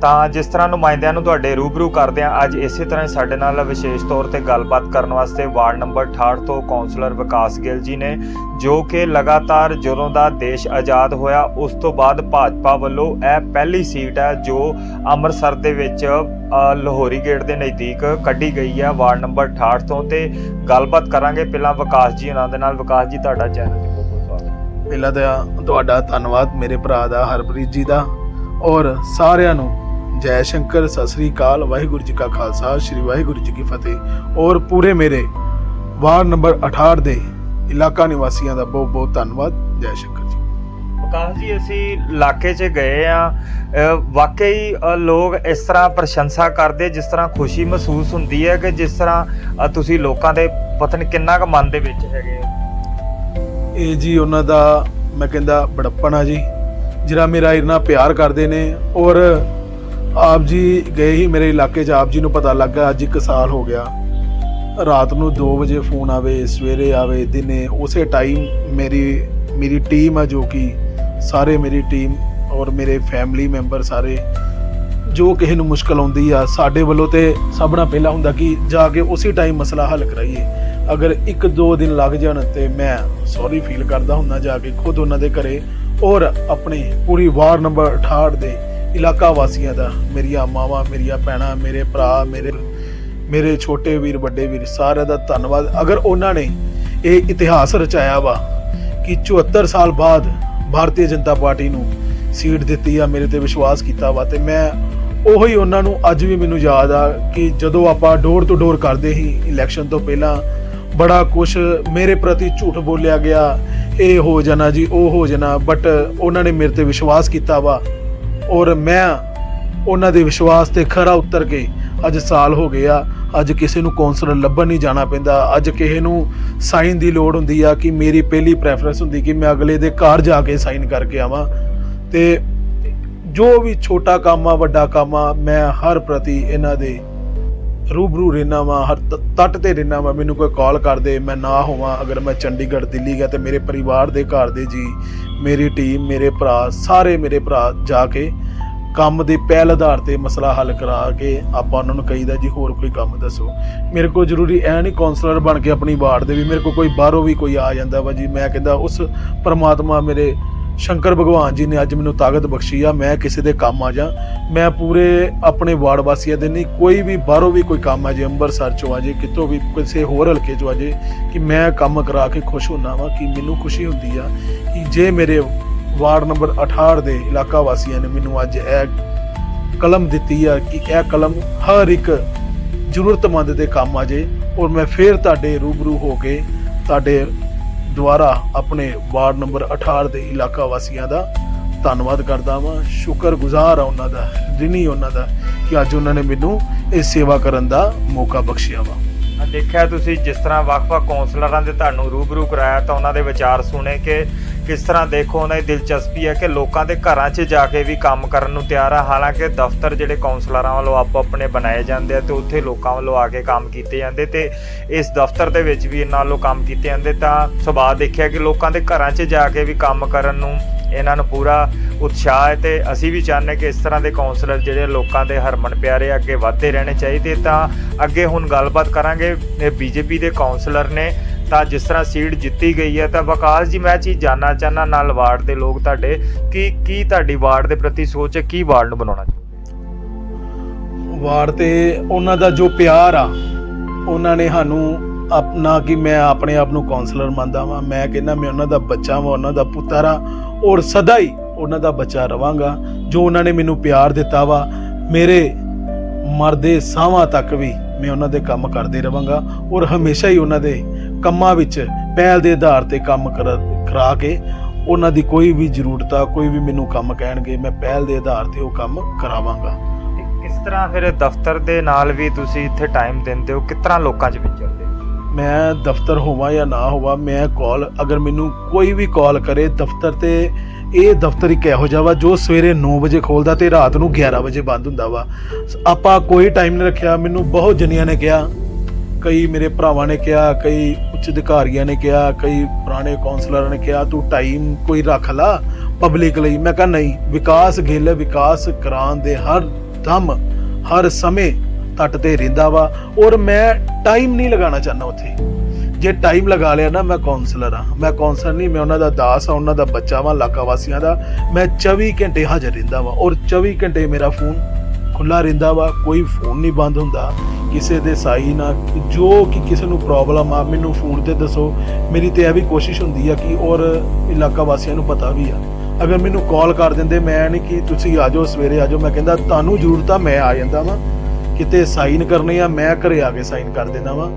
ਤਾਂ ਜਿਸ ਤਰ੍ਹਾਂ ਨੁਮਾਇੰਦਿਆਂ ਨੂੰ ਤੁਹਾਡੇ ਰੂਬਰੂ ਕਰਦੇ ਆ ਅੱਜ ਇਸੇ ਤਰ੍ਹਾਂ ਹੀ ਸਾਡੇ ਨਾਲ ਵਿਸ਼ੇਸ਼ ਤੌਰ ਤੇ ਗੱਲਬਾਤ ਕਰਨ ਵਾਸਤੇ ਵਾਰਡ ਨੰਬਰ 68 ਤੋਂ ਕਾਉਂਸਲਰ ਵਿਕਾਸ ਗਿੱਲ ਜੀ ਨੇ, ਜੋ ਕਿ ਲਗਾਤਾਰ ਜਦੋਂ ਦਾ ਦੇਸ਼ ਆਜ਼ਾਦ ਹੋਇਆ, ਉਸ ਤੋਂ ਬਾਅਦ ਭਾਜਪਾ ਵੱਲੋਂ ਇਹ ਪਹਿਲੀ ਸੀਟ ਹੈ, ਜੋ ਅੰਮ੍ਰਿਤਸਰ ਦੇ ਵਿੱਚ ਲਾਹੌਰੀ ਗੇਟ ਦੇ ਨਜ਼ਦੀਕ ਕੱਢੀ ਗਈ ਹੈ, ਵਾਰਡ ਨੰਬਰ 68 ਤੋਂ ਤੇ ਗੱਲਬਾਤ ਕਰਾਂਗੇ। ਪਹਿਲਾਂ ਵਿਕਾਸ ਜੀ, ਉਹਨਾਂ ਦੇ ਨਾਲ। ਵਿਕਾਸ ਜੀ, ਤੁਹਾਡਾ ਚੈਨਲ ਤੇ ਬਹੁਤ ਬਹੁਤ ਸਵਾਗਤ ਪਹਿਲਾਂ ਤਾਂ ਤੁਹਾਡਾ ਧੰਨਵਾਦ ਮੇਰੇ ਭਰਾ ਦਾ, ਹਰਪ੍ਰੀਤ ਜੀ ਦਾ ਔਰ ਸਾਰਿਆਂ ਨੂੰ। ਜੈ ਸ਼ੰਕਰ ਸਤਿ ਸ੍ਰੀ ਅਕਾਲ ਵਾਹਿਗੁਰੂ ਜੀ ਕਾ ਖਾਲਸਾ ਸ੍ਰੀ ਵਾਹਿਗੁਰੂ ਜੀ ਕੀ ਫਤਿਹ। ਔਰ ਪੂਰੇ ਮੇਰੇ ਵਾਰਡ ਨੰਬਰ 68 ਦੇ ਇਲਾਕਾ ਨਿਵਾਸੀਆਂ ਦਾ ਬਹੁਤ ਬਹੁਤ ਧੰਨਵਾਦ ਜੈ ਸ਼ੰਕਰ ਜੀ। ਵਿਕਾਸ ਜੀ ਅਸੀਂ ਇਲਾਕੇ 'ਚ ਗਏ ਆ। ਵਾਕਈ ਲੋਕ ਇਸ ਤਰ੍ਹਾਂ ਪ੍ਰਸ਼ੰਸਾ ਕਰਦੇ ਜਿਸ ਤਰ੍ਹਾਂ ਖੁਸ਼ੀ ਮਹਿਸੂਸ ਹੁੰਦੀ ਹੈ ਕਿ ਜਿਸ ਤਰ੍ਹਾਂ ਤੁਸੀਂ ਲੋਕਾਂ ਦੇ ਪਤਾ ਨਹੀਂ ਕਿੰਨਾ ਕੁ ਮਨ ਦੇ ਵਿੱਚ ਹੈਗੇ। ਇਹ ਜੀ ਉਹਨਾਂ ਦਾ ਮੈਂ ਕਹਿੰਦਾ ਬੜਪਣ ਜੀ ਜਿਹੜਾ ਮੇਰਾ ਇੰਨਾ ਪਿਆਰ ਕਰਦੇ ਨੇ। ਔਰ ਆਪ ਜੀ ਗਏ ਹੀ ਮੇਰੇ ਇਲਾਕੇ 'ਚ, ਆਪ ਜੀ ਨੂੰ ਪਤਾ ਲੱਗਾ, ਅੱਜ ਇੱਕ ਸਾਲ ਹੋ ਗਿਆ। ਰਾਤ ਨੂੰ 2 ਵਜੇ ਫੋਨ ਆਵੇ, ਸਵੇਰੇ ਆਵੇ, ਦਿਨੇ, ਉਸੇ ਟਾਈਮ ਮੇਰੀ ਮੇਰੀ ਟੀਮ ਆ ਜੋ ਕਿ ਸਾਰੇ ਮੇਰੀ ਟੀਮ ਔਰ ਮੇਰੇ ਫੈਮਿਲੀ ਮੈਂਬਰ ਸਾਰੇ, ਜੋ ਕਿਸੇ ਨੂੰ ਮੁਸ਼ਕਲ ਆਉਂਦੀ ਆ, ਸਾਡੇ ਵੱਲੋਂ ਤੇ ਸਭ ਨਾਲ ਪਹਿਲਾਂ ਹੁੰਦਾ ਕਿ ਜਾ ਕੇ ਉਸੇ ਟਾਈਮ ਮਸਲਾ ਹੱਲ ਕਰਾਈਏ। ਅਗਰ ਇੱਕ ਦੋ ਦਿਨ ਲੱਗ ਜਾਣ ਤੇ ਮੈਂ ਸੌਰੀ ਫੀਲ ਕਰਦਾ ਹੁੰਦਾ, ਜਾ ਕੇ ਖੁਦ ਉਹਨਾਂ ਦੇ ਘਰੇ ਔਰ ਆਪਣੇ ਪੂਰੀ ਵਾਰਡ ਨੰਬਰ 68 ਦੇ। ਇਲਾਕਾ ਵਾਸੀਆਂ ਦਾ, ਮੇਰੀਆਂ ਮਾਵਾਂ, ਮੇਰੀਆਂ ਭੈਣਾਂ, ਮੇਰੇ ਭਰਾ, ਮੇਰੇ ਮੇਰੇ ਛੋਟੇ ਵੀਰ, ਵੱਡੇ ਵੀਰ, ਸਾਰਿਆਂ ਦਾ ਧੰਨਵਾਦ। ਅਗਰ ਉਹਨਾਂ ਨੇ ਇਹ ਇਤਿਹਾਸ ਰਚਾਇਆ ਵਾ ਕਿ 74 ਸਾਲ ਬਾਅਦ ਭਾਰਤੀ ਜਨਤਾ ਪਾਰਟੀ ਨੂੰ ਸੀਟ ਦਿੱਤੀ ਆ, ਮੇਰੇ ਤੇ ਵਿਸ਼ਵਾਸ ਕੀਤਾ ਵਾ, ਤੇ ਮੈਂ ਉਹੀ ਉਹਨਾਂ ਨੂੰ ਅੱਜ ਵੀ ਮੈਨੂੰ ਯਾਦ ਆ ਕਿ ਜਦੋਂ ਆਪਾਂ ਡੋਰ ਟੂ ਡੋਰ ਕਰਦੇ ਸੀ ਇਲੈਕਸ਼ਨ ਤੋਂ ਪਹਿਲਾਂ ਬੜਾ ਕੁਝ ਮੇਰੇ ਪ੍ਰਤੀ ਝੂਠ ਬੋਲਿਆ ਗਿਆ, ਇਹ ਹੋ ਜਾਣਾ ਜੀ, ਉਹ ਹੋ ਜਾਣਾ ਬਟ ਉਹਨਾਂ ਨੇ ਮੇਰੇ ਤੇ ਵਿਸ਼ਵਾਸ ਕੀਤਾ ਵਾ ਔਰ ਮੈਂ ਉਹਨਾਂ ਦੇ ਵਿਸ਼ਵਾਸ ਤੇ ਖਰਾ ਉਤਰ ਕੇ ਅੱਜ ਸਾਲ ਹੋ ਗਏ ਆ ਅੱਜ ਕਿਸੇ ਨੂੰ ਕੌਂਸਲਰ ਲੱਭਣ ਨਹੀਂ ਜਾਣਾ ਪੈਂਦਾ, ਅੱਜ ਕਿਸੇ ਨੂੰ ਸਾਈਨ ਦੀ ਲੋੜ ਹੁੰਦੀ ਆ ਕਿ ਮੇਰੀ ਪਹਿਲੀ ਪ੍ਰੈਫਰੈਂਸ ਹੁੰਦੀ ਕਿ ਮੈਂ ਅਗਲੇ ਦੇ ਘਰ ਜਾ ਕੇ ਸਾਈਨ ਕਰਕੇ ਆਵਾਂ। ਤੇ ਜੋ ਵੀ ਛੋਟਾ ਕੰਮ ਆ, ਵੱਡਾ ਕੰਮ ਆ, ਮੈਂ ਹਰ ਪ੍ਰਤੀ ਇਹਨਾਂ ਦੇ ਰੂਬਰੂ ਰਹਿਣਾ ਵਾਂ, ਹਰ ਤੱਟ ਤੇ ਰਹਿਣਾ ਵਾਂ। ਮੈਨੂੰ ਕੋਈ ਕਾਲ ਕਰ ਦੇ, ਮੈਂ ਨਾ ਹੋਵਾਂ। ਅਗਰ ਮੈਂ ਚੰਡੀਗੜ੍ਹ, ਦਿੱਲੀ ਗਿਆ ਤੇ ਮੇਰੇ ਪਰਿਵਾਰ ਦੇ ਘਰ ਦੇ ਜੀ, ਮੇਰੀ ਟੀਮ ਮੇਰੇ ਭਰਾ, ਸਾਰੇ ਮੇਰੇ ਭਰਾ ਜਾ ਕੇ ਕੰਮ ਦੇ ਪਹਿਲ ਆਧਾਰ ਤੇ ਮਸਲਾ ਹੱਲ ਕਰਾ ਕੇ ਆਪਾਂ ਉਹਨਾਂ ਨੂੰ ਕਹੀਦਾ, ਜੀ, ਹੋਰ ਕੋਈ ਕੰਮ ਦੱਸੋ। ਮੇਰੇ ਕੋਲ ਜ਼ਰੂਰੀ ਐ ਨਹੀਂ ਕਾਉਂਸਲਰ ਬਣ ਕੇ ਆਪਣੀ ਵਾਰਡ ਦੇ ਵੀ ਮੇਰੇ ਕੋਲ ਕੋਈ ਬਾਹਰੋਂ ਵੀ ਕੋਈ ਆ ਜਾਂਦਾ ਵਾ ਜੀ। ਮੈਂ ਕਹਿੰਦਾ, ਉਸ ਪਰਮਾਤਮਾ ਮੇਰੇ ਸ਼ੰਕਰ ਭਗਵਾਨ ਜੀ ਨੇ ਅੱਜ ਮੈਨੂੰ ਤਾਕਤ ਬਖਸ਼ੀ ਆ, ਮੈਂ ਕਿਸੇ ਦੇ ਕੰਮ ਆ ਜਾ, ਮੈਂ ਪੂਰੇ ਆਪਣੇ ਵਾਰਡ ਵਾਸੀਆਂ ਦੇ ਨਹੀਂ, ਕੋਈ ਵੀ ਬਾਹਰੋਂ ਵੀ ਕੋਈ ਕੰਮ ਆ ਜੇ, ਅੰਮ੍ਰਿਤਸਰ ਚੋਂ ਆ ਜੇ, ਕਿਤੋਂ ਵੀ ਕਿਸੇ ਹੋਰ ਹਲਕੇ ਚੋਂ ਆ ਜੇ, ਕਿ ਮੈਂ ਕੰਮ ਕਰਾ ਕੇ ਖੁਸ਼ ਹੁੰਨਾ ਵਾਂ, ਕਿ ਮੈਨੂੰ ਖੁਸ਼ੀ ਹੁੰਦੀ ਆ, ਕਿ ਜੇ ਮੇਰੇ ਵਾਰਡ ਨੰਬਰ 68 ਦੇ ਇਲਾਕਾ ਵਾਸੀਆਂ ਨੇ ਮੈਨੂੰ ਅੱਜ ਇਹ ਕਲਮ ਦਿੱਤੀ ਆ, ਕਿ ਇਹ ਕਲਮ ਹਰ ਇੱਕ ਜ਼ਰੂਰਤਮੰਦ ਦੇ ਕੰਮ ਆ ਜੇ, ਔਰ ਮੈਂ ਫੇਰ ਤੁਹਾਡੇ ਰੂਬਰੂ ਹੋ ਕੇ ਤੁਹਾਡੇ ਦੁਆਰਾ ਆਪਣੇ ਵਾਰਡ ਨੰਬਰ 68 ਦੇ ਇਲਾਕਾ ਵਾਸੀਆਂ ਦਾ ਧੰਨਵਾਦ ਕਰਦਾ ਵਾਂ। ਸ਼ੁਕਰਗੁਜ਼ਾਰ ਆ ਉਹਨਾਂ ਦਾ ਰਿਣੀ ਉਹਨਾਂ ਦਾ ਕਿ ਅੱਜ ਉਹਨਾਂ ਨੇ ਮੈਨੂੰ ਇਹ ਸੇਵਾ ਕਰਨ ਦਾ ਮੌਕਾ ਬਖਸ਼ਿਆ ਵਾ। ਦੇਖਿਆ ਤੁਸੀਂ ਜਿਸ ਤਰ੍ਹਾਂ ਵੱਖ-ਵੱਖ ਕੌਂਸਲਰਾਂ ਦੇ ਤੁਹਾਨੂੰ ਰੂਬਰੂ ਕਰਾਇਆ ਤਾਂ ਉਹਨਾਂ ਦੇ ਵਿਚਾਰ ਸੁਣੇ ਕਿ ਕਿਸ ਤਰ੍ਹਾਂ ਦੇਖੋ ਉਹਨਾਂ ਦੀ ਦਿਲਚਸਪੀ ਹੈ ਕਿ ਲੋਕਾਂ ਦੇ ਘਰਾਂ 'ਚ ਜਾ ਕੇ ਵੀ ਕੰਮ ਕਰਨ ਨੂੰ ਤਿਆਰ ਆ। ਹਾਲਾਂਕਿ ਦਫ਼ਤਰ ਜਿਹੜੇ ਕੌਂਸਲਰਾਂ ਵੱਲੋਂ ਆਪੋ ਆਪਣੇ ਬਣਾਏ ਜਾਂਦੇ ਆ ਤੇ ਉੱਥੇ ਲੋਕਾਂ ਵੱਲੋਂ ਆ ਕੇ ਕੰਮ ਕੀਤੇ ਜਾਂਦੇ ਤੇ ਇਸ ਦਫ਼ਤਰ ਦੇ ਵਿੱਚ ਵੀ ਇਹਨਾਂ ਵੱਲੋਂ ਕੰਮ ਕੀਤੇ ਜਾਂਦੇ ਤਾਂ ਸੁਭਾਅ ਦੇਖਿਆ ਕਿ ਲੋਕਾਂ ਦੇ ਘਰਾਂ 'ਚ ਜਾ ਕੇ ਵੀ ਕੰਮ ਕਰਨ ਨੂੰ ਇਹਨਾਂ ਨੂੰ ਪੂਰਾ ਉਤਸ਼ਾਹ ਹੈ ਤੇ ਅਸੀਂ ਵੀ ਚਾਹੁੰਦੇ ਕਿ ਇਸ ਤਰ੍ਹਾਂ ਦੇ ਕਾਉਂਸਲਰ ਜਿਹੜੇ ਲੋਕਾਂ ਦੇ ਹਰਮਨ ਪਿਆਰੇ ਅੱਗੇ ਵਧਦੇ ਰਹਿਣੇ ਚਾਹੀਦੇ। ਤਾਂ ਅੱਗੇ ਹੁਣ ਗੱਲਬਾਤ ਕਰਾਂਗੇ, ਇਹ ਬੀਜੇਪੀ ਦੇ ਕਾਉਂਸਲਰ ਨੇ। ਤਾਂ ਜਿਸ ਤਰ੍ਹਾਂ ਸੀਟ ਜਿੱਤੀ ਗਈ ਹੈ, ਤਾਂ ਵਿਕਾਸ ਜੀ, ਮੈਂ ਚੀਜ਼ ਜਾਨਣਾ ਚਾਹਨਾ ਨਾਲ ਵਾਰਡ ਦੇ ਲੋਕ ਤੁਹਾਡੇ। ਕਿ, ਕੀ ਤੁਹਾਡੀ ਵਾਰਡ ਦੇ ਪ੍ਰਤੀ ਸੋਚ ਹੈ? ਕੀ ਵਾਰਡ ਨੂੰ ਬਣਾਉਣਾ ਵਾਰਡ ਤੇ ਉਹਨਾਂ ਦਾ ਜੋ ਪਿਆਰ ਆ, ਉਹਨਾਂ ਨੇ ਸਾਨੂੰ ਆਪਣਾ ਕਿ ਮੈਂ ਆਪਣੇ ਆਪ ਨੂੰ ਕਾਉਂਸਲਰ ਮੰਨਦਾ ਵਾਂ। ਮੈਂ ਕਹਿੰਦਾ ਮੈਂ ਉਹਨਾਂ ਦਾ ਬੱਚਾ ਵਾਂ, ਉਹਨਾਂ ਦਾ ਪੁੱਤਰ ਆ। ਔਰ ਸਦਾ ਹੀ ਉਹਨਾਂ ਦਾ ਬੱਚਾ ਰਵਾਂਗਾ, ਜੋ ਉਹਨਾਂ ਨੇ ਮੈਨੂੰ ਪਿਆਰ ਦਿੱਤਾ ਵਾ, ਮੇਰੇ ਮਰਦੇ ਸਾਹਾਂ ਤੱਕ ਵੀ ਮੈਂ ਉਹਨਾਂ ਦੇ ਕੰਮ ਕਰਦੇ ਰਵਾਂਗਾ ਔਰ ਹਮੇਸ਼ਾ ਹੀ ਉਹਨਾਂ ਦੇ ਕੰਮਾਂ ਵਿੱਚ ਪਹਿਲ ਦੇ ਆਧਾਰ ਤੇ ਕੰਮ ਕਰ- ਕਰਾ ਕੇ ਉਹਨਾਂ ਦੀ ਕੋਈ ਵੀ ਜ਼ਰੂਰਤ ਆ ਕੋਈ ਵੀ ਮੈਨੂੰ ਕੰਮ ਕਹਿਣਗੇ, ਮੈਂ ਪਹਿਲ ਦੇ ਆਧਾਰ ਤੇ ਉਹ ਕੰਮ ਕਰਾਵਾਂਗਾ। ਤੇ ਕਿਸ ਤਰ੍ਹਾਂ ਫਿਰ ਦਫ਼ਤਰ ਦੇ ਨਾਲ ਵੀ ਤੁਸੀਂ ਇੱਥੇ ਟਾਈਮ ਦਿੰਦੇ ਹੋ? ਕਿਸ ਤਰ੍ਹਾਂ ਲੋਕਾਂ 'ਚ ਵਿਚਰਦੇ ਮੈਂ ਦਫ਼ਤਰ ਹੋਵਾਂ ਜਾਂ ਨਾ ਹੋਵਾਂ, ਮੈਂ ਕਾਲ ਅਗਰ ਮੈਨੂੰ ਕੋਈ ਵੀ ਕਾਲ ਕਰੇ ਦਫ਼ਤਰ ਤੇ, ਇਹ ਦਫ਼ਤਰ ਇੱਕ ਇਹੋ ਜਿਹਾ ਵਾ ਜੋ ਸਵੇਰੇ 9 ਵਜੇ ਖੋਲਦਾ ਤੇ ਰਾਤ ਨੂੰ 11 ਵਜੇ ਬੰਦ ਹੁੰਦਾ ਵਾ। ਆਪਾਂ ਕੋਈ ਟਾਈਮ ਨਹੀਂ ਰੱਖਿਆ, ਮੈਨੂੰ ਬਹੁਤ ਜਣਿਆਂ ਨੇ ਕਿਹਾ, ਕਈ ਮੇਰੇ ਭਰਾਵਾਂ ਨੇ ਕਿਹਾ, ਕਈ ਉੱਚ ਅਧਿਕਾਰੀਆਂ ਨੇ ਕਿਹਾ, ਕਈ ਪੁਰਾਣੇ ਕਾਉਂਸਲਰਾਂ ਨੇ ਕਿਹਾ, ਤੂੰ ਟਾਈਮ ਕੋਈ ਰੱਖ ਲਾ ਪਬਲਿਕ ਲਈ। ਮੈਂ ਕਿਹਾ, ਨਹੀਂ, ਵਿਕਾਸ ਗਿੱਲ, ਵਿਕਾਸ ਕਰਾਉਣ ਦੇ ਹਰ ਦਮ, ਹਰ ਸਮੇਂ ਤੱਟ ਤੇ ਰਹਿੰਦਾ ਵਾ ਔਰ ਮੈਂ ਟਾਈਮ ਨਹੀਂ ਲਗਾਉਣਾ ਚਾਹੁੰਦਾ ਉੱਥੇ। ਜੇ ਟਾਈਮ ਲਗਾ ਲਿਆ ਨਾ ਮੈਂ ਕਾਉਂਸਲਰ ਆ ਮੈਂ ਕਾਉਂਸਲਰ ਨਹੀਂ, ਮੈਂ ਉਹਨਾਂ ਦਾ ਦਾਸ ਆ ਉਹਨਾਂ ਦਾ ਬੱਚਾ ਵਾਂ ਇਲਾਕਾ ਵਾਸੀਆਂ ਦਾ। ਮੈਂ 24 ਘੰਟੇ ਹਾਜ਼ਰ ਰਹਿੰਦਾ ਵਾ ਔਰ 24 ਘੰਟੇ ਮੇਰਾ ਫੋਨ ਖੁੱਲਾ ਰਹਿੰਦਾ ਵਾ, ਕੋਈ ਫੋਨ ਨਹੀਂ ਬੰਦ ਹੁੰਦਾ। ਕਿਸੇ ਦੇ ਸਾਈ ਨਾ, ਜੋ ਕਿ ਕਿਸੇ ਨੂੰ ਪ੍ਰੋਬਲਮ ਆ, ਮੈਨੂੰ ਫੋਨ ਤੇ ਦੱਸੋ। ਮੇਰੀ ਤੇ ਇਹ ਵੀ ਕੋਸ਼ਿਸ਼ ਹੁੰਦੀ ਆ ਕਿ ਔਰ ਇਲਾਕਾ ਵਾਸੀਆਂ ਨੂੰ ਪਤਾ ਵੀ ਆ। ਅਗਰ ਮੈਨੂੰ ਕਾਲ ਕਰ ਦਿੰਦੇ, ਮੈਂ ਨਹੀਂ ਕਿ ਤੁਸੀਂ ਆ ਜਾਓ, ਸਵੇਰੇ ਆ ਜਾਓ। ਮੈਂ ਕਹਿੰਦਾ, ਤੁਹਾਨੂੰ ਜ਼ਰੂਰਤ ਆ ਮੈਂ ਆ ਜਾਂਦਾ ਵਾਂ। ਕਿਤੇ ਸਾਈਨ ਕਰਨੇ ਆ, ਮੈਂ ਘਰੇ ਆ ਕੇ ਸਾਈਨ ਕਰ ਦਿੰਦਾ ਵਾਂ।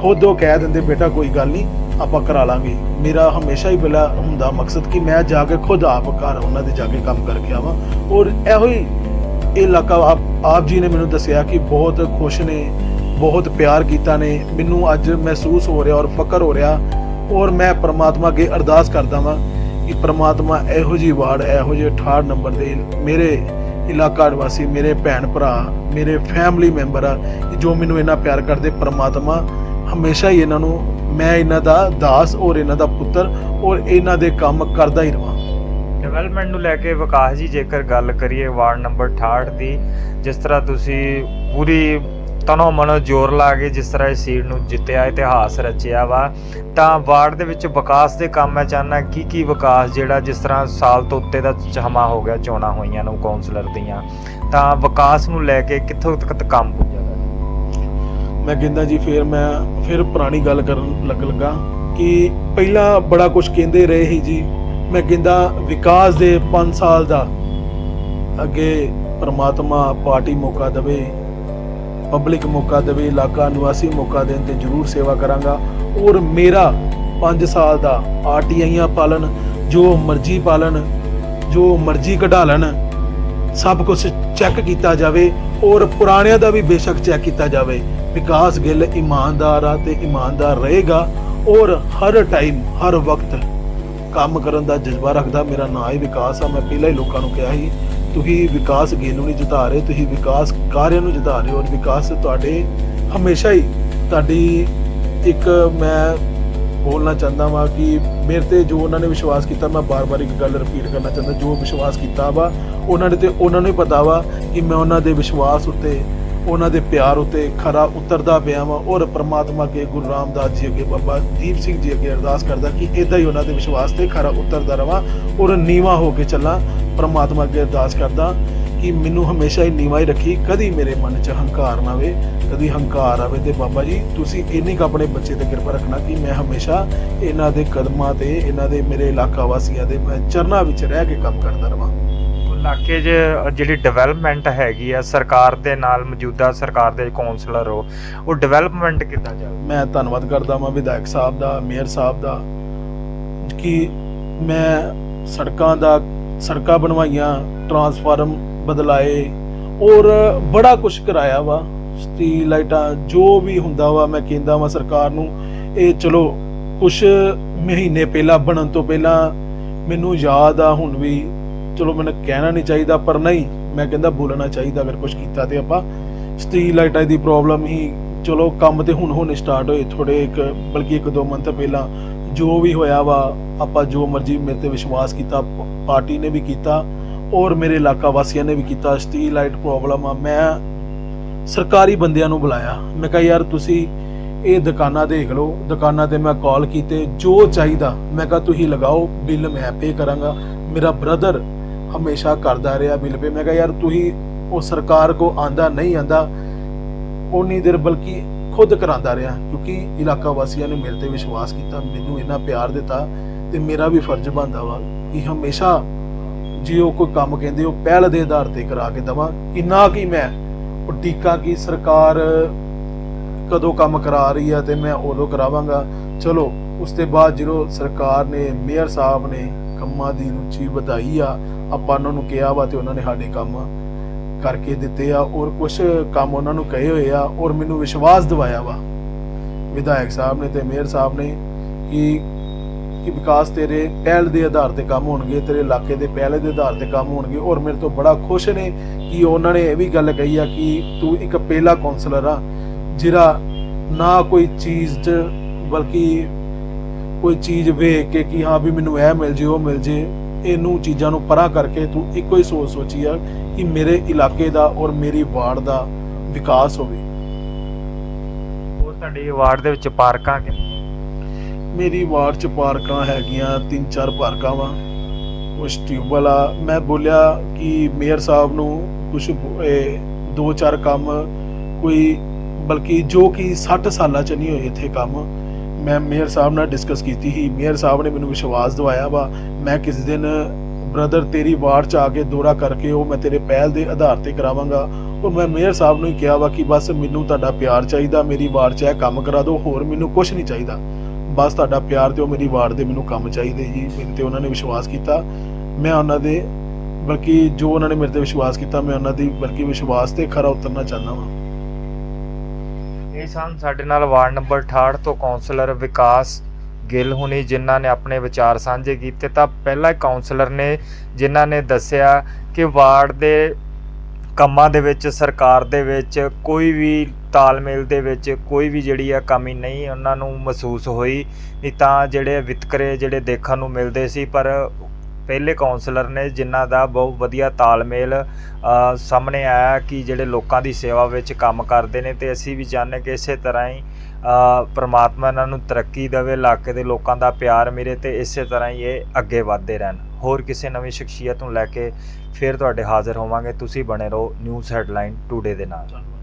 ਖੁਦ ਉਹ ਕਹਿ ਦਿੰਦੇ, ਬੇਟਾ, ਕੋਈ ਗੱਲ ਨਹੀਂ, ਆਪਾਂ ਕਰਾ ਲਾਂਗੇ। ਮੇਰਾ ਹਮੇਸ਼ਾ ਹੀ ਪਹਿਲਾ ਹੁੰਦਾ ਮਕਸਦ ਕਿ ਮੈਂ ਜਾ ਕੇ ਖੁਦ ਆਪ ਘਰ ਉਹਨਾਂ ਦੇ ਜਾ ਕੇ ਕੰਮ ਕਰਕੇ ਆਵਾਂ। ਔਰ ਇਹੋ ਹੀ ਇਹ ਇਲਾਕਾ ਆਪ ਆਪ ਜੀ ਨੇ ਮੈਨੂੰ ਦੱਸਿਆ ਕਿ ਬਹੁਤ ਖੁਸ਼ ਨੇ, ਬਹੁਤ ਪਿਆਰ ਕੀਤਾ ਨੇ। ਮੈਨੂੰ ਅੱਜ ਮਹਿਸੂਸ ਹੋ ਰਿਹਾ ਔਰ ਫਕਰ ਹੋ ਰਿਹਾ। ਔਰ ਮੈਂ ਪਰਮਾਤਮਾ ਅੱਗੇ ਅਰਦਾਸ ਕਰਦਾ ਵਾਂ ਕਿ ਪਰਮਾਤਮਾ ਇਹੋ ਜੀ ਵਾਰਡ, ਇਹੋ ਜਿਹੇ 68 ਨੰਬਰ ਦੇ ਮੇਰੇ ਇਲਾਕਾ ਨਿਵਾਸੀ ਮੇਰੇ ਭੈਣ ਭਰਾ, ਮੇਰੇ ਫੈਮਿਲੀ ਮੈਂਬਰ ਆ, ਜੋ ਮੈਨੂੰ ਇੰਨਾ ਪਿਆਰ ਕਰਦੇ, ਪਰਮਾਤਮਾ ਹਮੇਸ਼ਾ ਹੀ ਇਹਨਾਂ ਨੂੰ, ਮੈਂ ਇਹਨਾਂ ਦਾ ਦਾਸ ਔਰ ਇਹਨਾਂ ਦਾ ਪੁੱਤਰ ਔਰ ਇਹਨਾਂ ਦੇ ਕੰਮ ਕਰਦਾ ਹੀ ਰਵਾਂ। ਡਿਵੈਲਪਮੈਂਟ ਨੂੰ ਲੈ ਕੇ ਵਿਕਾਸ ਜੀ, ਜੇਕਰ ਗੱਲ ਕਰੀਏ, ਵਾਰਡ ਨੰਬਰ 68 ਦੀ, ਜਿਸ ਤਰ੍ਹਾਂ ਤੁਸੀਂ ਪੂਰੀ ਤਨੋ ਮਨੋ ਜ਼ੋਰ ਲਾ ਕੇ ਜਿਸ ਤਰ੍ਹਾਂ ਇਸ ਸੀਟ ਨੂੰ ਜਿੱਤਿਆ, ਇਤਿਹਾਸ ਰਚਿਆ ਵਾ, ਤਾਂ ਵਾਰਡ ਦੇ ਵਿੱਚ ਵਿਕਾਸ ਦੇ ਕੰਮ ਮੈਂ ਚਾਹਨਾ ਕੀ ਕੀ ਵਿਕਾਸ ਜਿਹੜਾ ਜਿਸ ਤਰ੍ਹਾਂ ਸਾਲ ਤੋਂ ਉੱਤੇ ਦਾ ਸਮਾਂ ਹੋ ਗਿਆ, ਚੋਣਾਂ ਹੋਈਆਂ ਨੂੰ ਕਾਉਂਸਲਰ ਦੀਆਂ, ਤਾਂ ਵਿਕਾਸ ਨੂੰ ਲੈ ਕੇ ਕਿੱਥੋਂ ਤੱਕ ਕੰਮ ਪੁੱਜਾ ਮੈਂ ਕਹਿੰਦਾ ਜੀ, ਫਿਰ ਮੈਂ ਫਿਰ ਪੁਰਾਣੀ ਗੱਲ ਕਰਨ ਲੱਗ ਲੱਗਾ ਕਿ ਪਹਿਲਾਂ ਬੜਾ ਕੁਝ ਕਹਿੰਦੇ ਰਹੇ ਸੀ ਜੀ। ਮੈਂ ਕਹਿੰਦਾ ਵਿਕਾਸ ਦੇ 5 ਸਾਲ ਦਾ ਅੱਗੇ ਪਰਮਾਤਮਾ ਪਾਰਟੀ ਮੌਕਾ ਦੇਵੇ ਪਬਲਿਕ ਮੌਕਾ ਦੇਵੇ, ਇਲਾਕਾ ਨਿਵਾਸੀ ਮੌਕਾ ਦੇਣ ਤੇ ਜ਼ਰੂਰ ਸੇਵਾ ਕਰਾਂਗਾ। ਔਰ ਮੇਰਾ 5 ਸਾਲ ਦਾ ਆਰਟੀਆਈਆਂ ਪਾਲਣ, ਜੋ ਮਰਜ਼ੀ ਪਾਲਣ, ਜੋ ਮਰਜ਼ੀ ਕਢਾ ਲੈਣ, ਸਭ ਕੁਝ ਚੈੱਕ ਕੀਤਾ ਜਾਵੇ ਔਰ ਪੁਰਾਣਿਆਂ ਦਾ ਵੀ ਬੇਸ਼ੱਕ ਚੈੱਕ ਕੀਤਾ ਜਾਵੇ। ਵਿਕਾਸ ਗਿੱਲ ਇਮਾਨਦਾਰ ਆ ਤੇ ਇਮਾਨਦਾਰ ਰਹੇਗਾ ਔਰ ਹਰ ਟਾਈਮ ਹਰ ਵਕਤ ਕੰਮ ਕਰਨ ਦਾ ਜਜ਼ਬਾ ਰੱਖਦਾ। ਮੇਰਾ ਨਾਂ ਹੀ ਵਿਕਾਸ ਆ, ਮੈਂ ਪਹਿਲਾਂ ਹੀ ਲੋਕਾਂ ਨੂੰ ਕਿਹਾ ਸੀ ਤੁਸੀਂ ਵਿਕਾਸ ਗਿੱਲ ਨੂੰ ਨਹੀਂ ਜਿਤਾ ਰਹੇ, ਤੁਸੀਂ ਵਿਕਾਸ ਕਾਰਿਆਂ ਨੂੰ ਜਿਤਾ ਰਹੇ ਹੋ ਔਰ ਵਿਕਾਸ ਤੁਹਾਡੇ ਹਮੇਸ਼ਾ ਹੀ ਤੁਹਾਡੀ ਇੱਕ ਮੈਂ ਬੋਲਣਾ ਚਾਹੁੰਦਾ ਵਾਂ ਕਿ ਮੇਰੇ ਤੇ ਜੋ ਉਹਨਾਂ ਨੇ ਵਿਸ਼ਵਾਸ ਕੀਤਾ, ਮੈਂ ਬਾਰ-ਬਾਰ ਇੱਕ ਗੱਲ ਰਿਪੀਟ ਕਰਨਾ ਚਾਹੁੰਦਾ, ਜੋ ਵਿਸ਼ਵਾਸ ਕੀਤਾ ਵਾ, ਉਹਨਾਂ ਨੇ ਤੇ ਉਹਨਾਂ ਨੂੰ ਹੀ ਪਤਾ ਵਾ ਕਿ ਮੈਂ ਉਹਨਾਂ ਦੇ ਵਿਸ਼ਵਾਸ ਉੱਤੇ ਉਹਨਾਂ ਦੇ ਪਿਆਰ ਉੱਤੇ ਖਰਾ ਉਤਰਦਾ ਪਿਆ ਵਾ। ਔਰ ਪ੍ਰਮਾਤਮਾ ਕੇ ਗੁਰੂ ਰਾਮਦਾਸ ਜੀ ਅੱਗੇ ਬਾਬਾ ਦੀਪ ਸਿੰਘ ਜੀ ਅੱਗੇ ਅਰਦਾਸ ਕਰਦਾ ਕਿ ਇਦਾਂ ਹੀ ਉਹਨਾਂ ਦੇ ਵਿਸ਼ਵਾਸ ਤੇ ਖਰਾ ਉਤਰਦਾ ਰਵਾਂ ਔਰ ਨੀਵਾ ਹੋ ਕੇ ਚੱਲਾਂ। ਪ੍ਰਮਾਤਮਾ ਅੱਗੇ ਅਰਦਾਸ ਕਰਦਾ ਕਿ ਮੈਨੂੰ ਹਮੇਸ਼ਾ ਹੀ ਨੀਵਾ ਹੀ ਰੱਖੀ, ਕਦੀ ਮੇਰੇ ਮਨ 'ਚ ਹੰਕਾਰ ਨਾ ਆਵੇ, ਕਦੀ ਹੰਕਾਰ ਆਵੇ। ਤੇ ਬਾਬਾ ਜੀ, ਤੁਸੀਂ ਇੰਨੀ ਕੁ ਆਪਣੇ ਬੱਚੇ ਤੇ ਕਿਰਪਾ ਰੱਖਣਾ ਕਿ ਮੈਂ ਹਮੇਸ਼ਾ ਇਹਨਾਂ ਦੇ ਕਦਮਾਂ ਤੇ, ਇਹਨਾਂ ਦੇ ਮੇਰੇ ਇਲਾਕਾ ਵਾਸੀਆਂ ਦੇ ਮੈਂ ਚਰਨਾਂ ਵਿੱਚ ਰਹਿ ਕੇ ਕੰਮ ਕਰਦਾ ਰਵਾਂ। ਇਲਾਕੇ 'ਚ ਜਿਹੜੀ ਡਿਵੈਲਪਮੈਂਟ ਹੈਗੀ ਆ ਸਰਕਾਰ ਦੇ ਨਾਲ, ਮੌਜੂਦਾ ਸਰਕਾਰ ਦੇ ਕਾਉਂਸਲਰ ਹੋ ਉਹ ਡਿਵੈਲਪਮੈਂਟ ਕਿੱਦਾਂ ਚੱਲ ਮੈਂ ਧੰਨਵਾਦ ਕਰਦਾ ਹਾਂ ਵਿਧਾਇਕ ਸਾਹਿਬ ਦਾ, ਮੇਅਰ ਸਾਹਿਬ ਦਾ, ਕਿ ਮੈਂ ਸੜਕਾਂ ਦਾ, ਸੜਕਾਂ ਬਣਵਾਈਆਂ ਟਰਾਂਸਫਾਰਮ ਬਦਲਾਏ, ਔਰ ਬੜਾ ਕੁਝ ਕਰਾਇਆ ਵਾ। ਸਟੀਲ ਲਾਈਟਾਂ, ਜੋ ਵੀ ਹੁੰਦਾ ਵਾ, ਮੈਂ ਕਹਿੰਦਾ ਵਾ ਸਰਕਾਰ ਨੂੰ, ਇਹ ਚਲੋ ਕੁਝ ਮਹੀਨੇ ਪਹਿਲਾਂ ਬਣਨ ਤੋਂ ਪਹਿਲਾਂ ਮੈਨੂੰ ਯਾਦ ਆ ਹੁਣ ਵੀ ਚਲੋ ਮੈਨੂੰ ਕਹਿਣਾ ਨਹੀਂ ਚਾਹੀਦਾ, ਪਰ ਨਹੀਂ, ਮੈਂ ਕਹਿੰਦਾ ਬੋਲਣਾ ਚਾਹੀਦਾ ਅਗਰ ਕੁਝ ਕੀਤਾ ਤੇ ਆਪਾਂ। ਸਟੀਲ ਲਾਈਟਾਂ ਦੀ ਪ੍ਰੋਬਲਮ ਹੀ ਚਲੋ ਕੰਮ ਤੇ ਹੁਣ ਹੁਣ ਸਟਾਰਟ ਹੋਏ ਥੋੜੇ ਇੱਕ, ਬਲਕਿ ਇੱਕ ਦੋ ਮੰਥ ਪਹਿਲਾਂ ਜੋ ਵੀ ਹੋਇਆ ਵਾ, ਆਪਾਂ ਜੋ ਮਰਜ਼ੀ ਮੇਰੇ ਤੇ ਵਿਸ਼ਵਾਸ ਕੀਤਾ, ਪਾਰਟੀ ਨੇ ਵੀ ਕੀਤਾ ਔਰ ਮੇਰੇ ਇਲਾਕਾ ਵਾਸੀਆਂ ਨੇ ਵੀ ਕੀਤਾ ਸਟੀਲ ਲਾਈਟ ਪ੍ਰੋਬਲਮ ਆ। ਮੈਂ ਸਰਕਾਰੀ ਬੰਦਿਆਂ ਨੂੰ ਬੁਲਾਇਆ। ਮੈਂ ਕਿਹਾ, ਯਾਰ ਤੁਸੀਂ ਇਹ ਦੁਕਾਨਾਂ ਦੇਖ ਲਓ, ਦੁਕਾਨਾਂ ਤੇ ਮੈਂ ਕਾਲ ਕੀਤੇ, ਜੋ ਚਾਹੀਦਾ, ਮੈਂ ਕਿਹਾ ਤੁਸੀਂ ਲਗਾਓ ਬਿੱਲ ਮੈਂ ਪੇ ਕਰਾਂਗਾ। ਮੇਰਾ ਬ੍ਰਦਰ ਹਮੇਸ਼ਾ ਕਰਦਾ ਰਿਹਾ ਬਿੱਲ ਪੇ। ਮੈਂ ਕਿਹਾ, ਯਾਰ, ਤੁਸੀਂ ਉਹ ਸਰਕਾਰ ਕੋ ਆਂਦਾ ਨਹੀਂ ਆਂਦਾ ਉਨੀ ਦੇਰ ਬਲਕਿ ਖੁਦ ਕਰਾਂਦਾ ਰਿਹਾ, ਕਿਉਂਕਿ ਇਲਾਕਾ ਵਾਸੀਆਂ ਨੇ ਮੇਰੇ ਤੇ ਵਿਸ਼ਵਾਸ ਕੀਤਾ, ਮੈਨੂੰ ਇੰਨਾ ਪਿਆਰ ਦਿੱਤਾ ਤੇ ਮੇਰਾ ਵੀ ਫਰਜ਼ ਬਣਦਾ ਵਾ ਕਿ ਹਮੇਸ਼ਾ ਜੇ ਉਹ ਕੋਈ ਕੰਮ ਕਹਿੰਦੇ, ਉਹ ਪਹਿਲ ਦੇ ਆਧਾਰ ਤੇ ਕਰਾ ਕੇ ਦਵਾਂ। ਕਿੰਨਾ ਨਾ ਕਿ ਮੈਂ ਉਡੀਕਾਂ ਕੀ ਸਰਕਾਰ ਕਦੋਂ ਕੰਮ ਕਰਾ ਰਹੀ ਆ ਤੇ ਮੈਂ ਉਦੋਂ ਕਰਾਵਾਂਗਾ। ਚਲੋ, ਉਸ ਤੋਂ ਬਾਅਦ ਜਦੋਂ ਸਰਕਾਰ ਨੇ, ਮੇਅਰ ਸਾਹਿਬ ਨੇ ਕੰਮਾਂ ਦੀ ਰੁਚੀ ਵਧਾਈ ਆ। ਆਪਾਂ ਉਹਨਾਂ ਨੂੰ ਕਿਹਾ ਵਾ ਤੇ ਉਹਨਾਂ ਨੇ ਸਾਡੇ ਕੰਮ ਕਰਕੇ ਦਿੱਤੇ ਆ ਔਰ ਕੁਝ ਕੰਮ ਉਹਨਾਂ ਨੂੰ ਕਹੇ ਹੋਏ ਆ ਔਰ ਮੈਨੂੰ ਵਿਸ਼ਵਾਸ ਦਿਵਾਇਆ ਵਾ। ਵਿਧਾਇਕ ਸਾਹਿਬ ਨੇ ਤੇ ਮੇਅਰ ਸਾਹਿਬ ਨੇ ਕਿ ਕਿ ਵਿਕਾਸ ਤੇਰੇ ਪਹਿਲ ਦੇ ਆਧਾਰ ਤੇ ਕੰਮ ਹੋਣਗੇ, ਤੇਰੇ ਇਲਾਕੇ ਦੇ ਪਹਿਲ ਦੇ ਆਧਾਰ ਤੇ ਕੰਮ ਹੋਣਗੇ ਔਰ ਮੇਰੇ ਤੋਂ ਬੜਾ ਖੁਸ਼ ਨੇ ਕਿ ਉਹਨਾਂ ਨੇ ਇਹ ਵੀ ਗੱਲ ਕਹੀ ਆ ਕਿ ਤੂੰ ਇੱਕ ਪਹਿਲਾ ਕਾਉਂਸਲਰ ਆ, ਜਿਹੜਾ ਨਾ ਕੋਈ ਚੀਜ਼ 'ਚ ਬਲਕਿ ਕੋਈ ਚੀਜ਼ ਵੇਖ ਕੇ ਕਿ ਹਾਂ ਵੀ ਮੈਨੂੰ ਇਹ ਮਿਲ ਜੇ ਉਹ ਮਿਲ ਜੇ ਇਹਨੂੰ ਚੀਜ਼ਾਂ ਨੂੰ ਪਰਾਂ ਕਰਕੇ ਤੂੰ ਇੱਕੋ ਹੀ ਸੋਚ ਸੋਚੀ ਆ ਕਿ ਮੇਰੇ ਇਲਾਕੇ ਦਾ ਔਰ ਮੇਰੀ ਵਾਰਡ ਦਾ ਵਿਕਾਸ ਹੋਵੇ। ਹੋਰ ਤੁਹਾਡੀ ਵਾਰਡ ਦੇ ਵਿੱਚ ਪਾਰਕਾਂ ਕਿ ਮੇਰੀ ਵਾਰਡ ਚ ਪਾਰਕਾਂ ਹੈਗੀਆਂ ਤਿੰਨ ਚਾਰ ਪਾਰਕਾਂ ਵਾ। ਕੁਛ ਟਿਊਬਵੈੱਲ ਆ। ਮੈਂ ਬੋਲਿਆ ਕਿ ਮੇਅਰ ਸਾਹਿਬ ਨੂੰ ਕੁਝ ਦੋ ਚਾਰ ਕੰਮ ਕੋਈ ਬਲਕਿ ਜੋ ਕਿ 60 ਸਾਲਾਂ ਚ ਨਹੀਂ ਹੋਏ ਇੱਥੇ ਕੰਮ ਮੈਂ ਮੇਅਰ ਸਾਹਿਬ ਨਾਲ ਡਿਸਕਸ ਕੀਤੀ ਸੀ। ਮੇਅਰ ਸਾਹਿਬ ਨੇ ਮੈਨੂੰ ਵਿਸ਼ਵਾਸ ਦਿਵਾਇਆ ਵਾ, ਮੈਂ ਕਿਸ ਦਿਨ ਬ੍ਰਦਰ ਤੇਰੀ ਵਾਰਡ ਚ ਆ ਕੇ ਦੌਰਾ ਕਰਕੇ ਉਹ ਮੈਂ ਤੇਰੇ ਪਹਿਲ ਦੇ ਆਧਾਰ ਤੇ ਕਰਾਵਾਂਗਾ। ਔਰ ਮੈਂ ਮੇਅਰ ਸਾਹਿਬ ਨੂੰ ਹੀ ਕਿਹਾ ਵਾ ਕਿ ਬਸ ਮੈਨੂੰ ਤੁਹਾਡਾ ਪਿਆਰ ਚਾਹੀਦਾ, ਮੇਰੀ ਵਾਰਡ 'ਚ ਇਹ ਕੰਮ ਕਰਾ ਦਿਓ, ਹੋਰ ਮੈਨੂੰ ਕੁਝ ਨਹੀਂ ਚਾਹੀਦਾ। ਬਸ ਤੁਹਾਡਾ ਪਿਆਰ ਤੇ ਉਹ ਮੇਰੀ ਵਾਰਡ ਦੇ ਮੈਨੂੰ ਕੰਮ ਚਾਹੀਦੇ ਜੀ, ਮੇਰੇ ਤੇ ਉਹਨਾਂ ਨੇ ਵਿਸ਼ਵਾਸ ਕੀਤਾ। ਮੈਂ ਉਹਨਾਂ ਦੇ, ਬਲਕਿ ਜੋ ਉਹਨਾਂ ਨੇ ਮੇਰੇ ਤੇ ਵਿਸ਼ਵਾਸ ਕੀਤਾ, ਮੈਂ ਉਹਨਾਂ ਦੀ ਬਲਕਿ ਵਿਸ਼ਵਾਸ ਤੇ ਖਰਾ ਉਤਰਨਾ ਚਾਹੁੰਦਾ ਵਾਂ। ਸਨ। ਸਾਡੇ ਨਾਲ ਵਾਰਡ ਨੰਬਰ 68 ਤੋਂ ਕਾਉਂਸਲਰ ਵਿਕਾਸ ਗਿੱਲ ਹੁਣੀ ਜਿਨ੍ਹਾਂ ਨੇ ਆਪਣੇ ਵਿਚਾਰ ਸਾਂਝੇ ਕੀਤੇ। ਤਾਂ ਪਹਿਲਾ ਕਾਉਂਸਲਰ ਨੇ ਜਿਨ੍ਹਾਂ ਨੇ ਦੱਸਿਆ ਕਿ ਵਾਰਡ ਦੇ ਕੰਮਾਂ ਦੇ ਵਿੱਚ, ਸਰਕਾਰ ਦੇ ਵਿੱਚ ਕੋਈ ਵੀ ਤਾਲਮੇਲ ਦੇ ਵਿੱਚ ਕੋਈ ਵੀ ਜਿਹੜੀ ਆ ਕਮੀ ਨਹੀਂ ਉਹਨਾਂ ਨੂੰ ਮਹਿਸੂਸ ਹੋਈ। ਨਹੀਂ ਤਾਂ ਜਿਹੜੇ ਵਿਤਕਰੇ ਜਿਹੜੇ ਦੇਖਣ ਨੂੰ ਮਿਲਦੇ ਸੀ, ਪਰ ਪਹਿਲੇ ਕਾਉਂਸਲਰ ਨੇ ਜਿਨ੍ਹਾਂ ਦਾ ਬਹੁਤ ਵਧੀਆ ਤਾਲਮੇਲ ਸਾਹਮਣੇ ਆਇਆ ਕਿ ਜਿਹੜੇ ਲੋਕਾਂ ਦੀ ਸੇਵਾ ਵਿੱਚ ਕੰਮ ਕਰਦੇ ਨੇ ਤੇ ਅਸੀਂ ਵੀ ਚਾਹੁੰਦੇ ਕਿ ਇਸੇ ਤਰ੍ਹਾਂ ਹੀ ਅ, ਪ੍ਰਮਾਤਮਾ ਇਹਨਾਂ ਨੂੰ ਤਰੱਕੀ ਦੇਵੇ ਇਲਾਕੇ ਦੇ ਲੋਕਾਂ ਦਾ ਪਿਆਰ ਮਿਲੇ ਤੇ ਇਸੇ ਤਰ੍ਹਾਂ ਹੀ ਇਹ ਅੱਗੇ ਵਧਦੇ ਰਹਿਣ। ਹੋਰ ਕਿਸੇ ਨਵੀਂ ਸ਼ਖਸੀਅਤ ਨੂੰ ਲੈ ਕੇ ਫਿਰ ਤੁਹਾਡੇ ਹਾਜ਼ਰ ਹੋਵਾਂਗੇ। ਤੁਸੀਂ ਬਣੇ ਰਹੋ ਨਿਊਜ਼ ਹੈਡਲਾਈਨ ਟੂਡੇ ਦੇ ਨਾਲ। ਧੰਨਵਾਦ